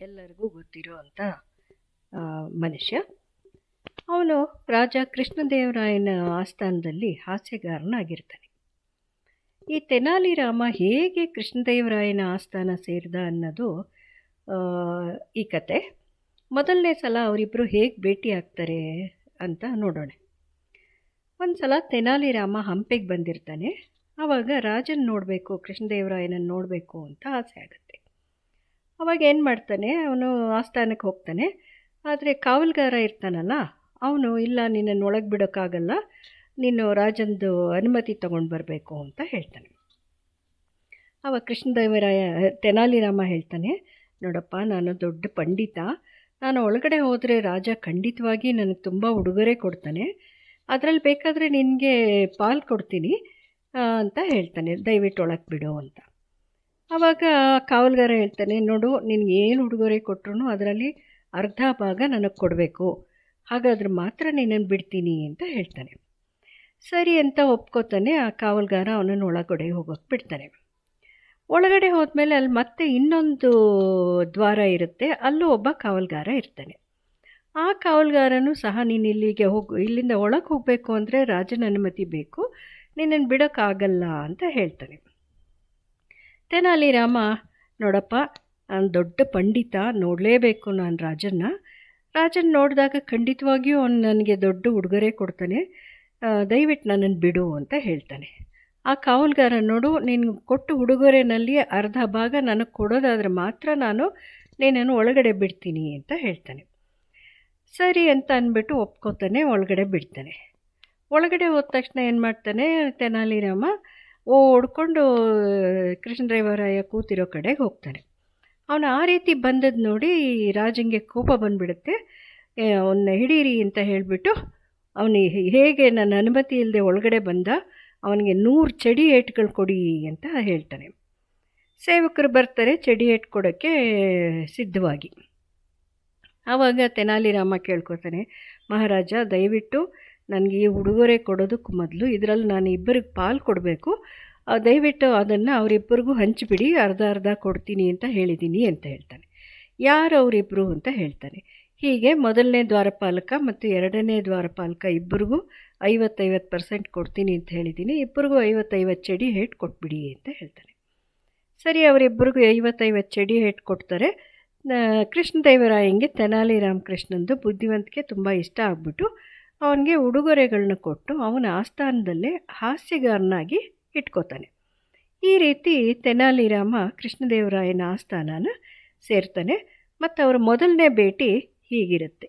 ಎಲ್ಲರಿಗೂ ಗೊತ್ತಿರೋ ಅಂಥ ಮನುಷ್ಯ. ಅವನು ರಾಜ ಕೃಷ್ಣದೇವರಾಯನ ಆಸ್ಥಾನದಲ್ಲಿ ಹಾಸ್ಯಗಾರನಾಗಿರ್ತಾನೆ. ಈ ತೆನಾಲಿ ರಾಮ ಹೇಗೆ ಕೃಷ್ಣದೇವರಾಯನ ಆಸ್ಥಾನ ಸೇರಿದ ಅನ್ನೋದು ಈ ಕತೆ. ಮೊದಲನೇ ಸಲ ಅವರಿಬ್ಬರು ಹೇಗೆ ಭೇಟಿ ಆಗ್ತಾರೆ ಅಂತ ನೋಡೋಣ. ಒಂದು ಸಲ ತೆನಾಲಿ ರಾಮ ಹಂಪೆಗೆ ಬಂದಿರ್ತಾನೆ. ಆವಾಗ ರಾಜನ ನೋಡಬೇಕು, ಕೃಷ್ಣದೇವರಾಯನನ್ನು ನೋಡಬೇಕು ಅಂತ ಆಸೆ ಆಗುತ್ತೆ. ಅವಾಗ ಏನು ಮಾಡ್ತಾನೆ, ಅವನು ಆಸ್ಥಾನಕ್ಕೆ ಹೋಗ್ತಾನೆ. ಆದರೆ ಕಾವಲ್ಗಾರ ಇರ್ತಾನಲ್ಲ, ಅವನು, ಇಲ್ಲ, ನಿನ್ನನ್ನು ಒಳಗೆ ಬಿಡೋಕ್ಕಾಗಲ್ಲ, ನೀನು ರಾಜಂದು ಅನುಮತಿ ತಗೊಂಡು ಬರಬೇಕು, ಅಂತ ಹೇಳ್ತಾನೆ. ಆವಾಗ ಕೃಷ್ಣದೇವರಾಯ ತೆನಾಲಿರಾಮ ಹೇಳ್ತಾನೆ, ನೋಡಪ್ಪ, ನಾನು ದೊಡ್ಡ ಪಂಡಿತ. ನಾನು ಒಳಗಡೆ ಹೋದರೆ ರಾಜ ಖಂಡಿತವಾಗಿ ನನಗೆ ತುಂಬ ಉಡುಗೊರೆ ಕೊಡ್ತಾನೆ. ಅದರಲ್ಲಿ ಬೇಕಾದರೆ ನಿನಗೆ ಪಾಲ್ ಕೊಡ್ತೀನಿ ಅಂತ ಹೇಳ್ತಾನೆ. ದಯವಿಟ್ಟು ಒಳಗೆ ಬಿಡು, ಅಂತ. ಆವಾಗ ಕಾವಲ್ಗಾರ ಹೇಳ್ತಾನೆ, ನೋಡು ನಿನಗೆ ಏನು ಉಡುಗೊರೆ ಕೊಟ್ಟರು ಅದರಲ್ಲಿ ಅರ್ಧ ಭಾಗ ನನಗೆ ಕೊಡಬೇಕು. ಹಾಗಾದ್ರೆ ಮಾತ್ರ ನಿನ್ನನ್ನು ಬಿಡ್ತೀನಿ ಅಂತ ಹೇಳ್ತಾನೆ. ಸರಿ ಅಂತ ಒಪ್ಕೋತಾನೆ ಆ ಕಾವಲ್ಗಾರ ಅವನನ್ನು ಒಳಗಡೆ ಹೋಗೋಕೆ ಬಿಡ್ತಾನೆ. ಒಳಗಡೆ ಹೋದ್ಮೇಲೆ ಅಲ್ಲಿ ಮತ್ತೆ ಇನ್ನೊಂದು ದ್ವಾರ ಇರುತ್ತೆ, ಅಲ್ಲೂ ಒಬ್ಬ ಕಾವಲ್ಗಾರ ಇರ್ತಾನೆ. ಆ ಕಾವಲ್ಗಾರನು ಸಹ, ನೀನು ಇಲ್ಲಿಗೆ ಹೋಗು, ಇಲ್ಲಿಂದ ಒಳಗೆ ಹೋಗಬೇಕು ಅಂದರೆ ರಾಜನ ಅನುಮತಿ ಬೇಕು ನಿನ್ನನ್ನು ಬಿಡೋಕ್ಕಾಗಲ್ಲ ಅಂತ ಹೇಳ್ತಾನೆ. ತೆನಾಲಿ ರಾಮ, ನೋಡಪ್ಪ, ನಾನು ದೊಡ್ಡ ಪಂಡಿತ, ನೋಡಲೇಬೇಕು ನಾನು ರಾಜನ್ನ. ರಾಜನ್ ನೋಡಿದಾಗ ಖಂಡಿತವಾಗಿಯೂ ಅವನು ನನಗೆ ದೊಡ್ಡ ಉಡುಗೊರೆ ಕೊಡ್ತಾನೆ. ದಯವಿಟ್ಟು ನನ್ನನ್ನು ಬಿಡು ಅಂತ ಹೇಳ್ತಾನೆ. ಆ ಕಾವಲ್ಗಾರ ನೋಡು, ನೀನು ಕೊಟ್ಟು ಉಡುಗೊರೆನಲ್ಲಿ ಅರ್ಧ ಭಾಗ ನನಗೆ ಕೊಡೋದಾದರೆ ಮಾತ್ರ ನಾನು ನಿನ್ನನ್ನು ಒಳಗಡೆ ಬಿಡ್ತೀನಿ ಅಂತ ಹೇಳ್ತಾನೆ. ಸರಿ ಅಂತ ಅಂದ್ಬಿಟ್ಟು ಒಪ್ಕೋತಾನೆ, ಒಳಗಡೆ ಬಿಡ್ತಾನೆ. ಒಳಗಡೆ ಹೋದ ತಕ್ಷಣ ಏನು ಮಾಡ್ತಾನೆ ತೆನಾಲಿರಾಮ ಓಡ್ಕೊಂಡು ಕೃಷ್ಣದೇವರಾಯ ಕೂತಿರೋ ಕಡೆಗೆ ಹೋಗ್ತಾನೆ. ಅವನು ಆ ರೀತಿ ಬಂದದ್ದು ನೋಡಿ ರಾಜಂಗೆ ಕೋಪ ಬಂದ್ಬಿಡುತ್ತೆ. ಅವನ್ನ ಹಿಡೀರಿ ಅಂತ ಹೇಳಿಬಿಟ್ಟು ಅವನಿಗೆ ಹೇಗೆ ನನ್ನ ಅನುಮತಿ ಇಲ್ಲದೆ ಒಳಗಡೆ ಬಂದ, ಅವನಿಗೆ ನೂರು ಚಡಿ ಏಟ್ಗಳು ಕೊಡಿ ಅಂತ ಹೇಳ್ತಾನೆ. ಸೇವಕರು ಬರ್ತಾರೆ, ಚಡಿ ಏಟು ಕೊಡೋಕ್ಕೆ ಸಿದ್ಧವಾಗಿ. ಆವಾಗ ತೆನಾಲಿರಾಮ ಕೇಳ್ಕೊತಾನೆ, ಮಹಾರಾಜ, ದಯವಿಟ್ಟು ನನಗೆ ಈ ಉಡುಗೊರೆ ಕೊಡೋದಕ್ಕೆ ಮೊದಲು ಇದರಲ್ಲಿ ನಾನು ಇಬ್ಬರಿಗೆ ಪಾಲು ಕೊಡಬೇಕು. ದಯವಿಟ್ಟು ಅದನ್ನು ಅವರಿಬ್ಬರಿಗೂ ಹಂಚಿಬಿಡಿ, ಅರ್ಧ ಅರ್ಧ ಕೊಡ್ತೀನಿ ಅಂತ ಹೇಳಿದ್ದೀನಿ ಅಂತ ಹೇಳ್ತಾನೆ. ಯಾರು ಅವರಿಬ್ಬರು ಅಂತ ಹೇಳ್ತಾನೆ. ಹೀಗೆ ಮೊದಲನೇ ದ್ವಾರಪಾಲಕ ಮತ್ತು ಎರಡನೇ ದ್ವಾರಪಾಲಕ ಇಬ್ಬರಿಗೂ ಐವತ್ತೈವತ್ತು ಪರ್ಸೆಂಟ್ ಕೊಡ್ತೀನಿ ಅಂತ ಹೇಳಿದ್ದೀನಿ. ಇಬ್ಬರಿಗೂ ಐವತ್ತೈವತ್ತು ಚಡಿ ಹೇಟ್ ಕೊಟ್ಬಿಡಿ ಅಂತ ಹೇಳ್ತಾನೆ. ಸರಿ, ಅವರಿಬ್ಬರಿಗೂ ಐವತ್ತೈವತ್ತು ಚಡಿ ಹೇಟ್ ಕೊಡ್ತಾರೆ. ಕೃಷ್ಣದೇವರಾಯಂಗೆ ತೆನಾಲಿ ರಾಮಕೃಷ್ಣಂದು ಬುದ್ಧಿವಂತಿಕೆ ತುಂಬ ಇಷ್ಟ ಆಗ್ಬಿಟ್ಟು ಅವನಿಗೆ ಉಡುಗೊರೆಗಳನ್ನ ಕೊಟ್ಟು ಅವನ ಆಸ್ಥಾನದಲ್ಲೇ ಹಾಸ್ಯಗಾರನಾಗಿ ಇಟ್ಕೋತಾನೆ. ಈ ರೀತಿ ತೆನಾಲಿರಾಮ ಕೃಷ್ಣದೇವರಾಯನ ಆಸ್ಥಾನನ ಸೇರ್ತಾನೆ ಮತ್ತು ಅವರ ಮೊದಲನೇ ಭೇಟಿ ಹೀಗಿರುತ್ತೆ.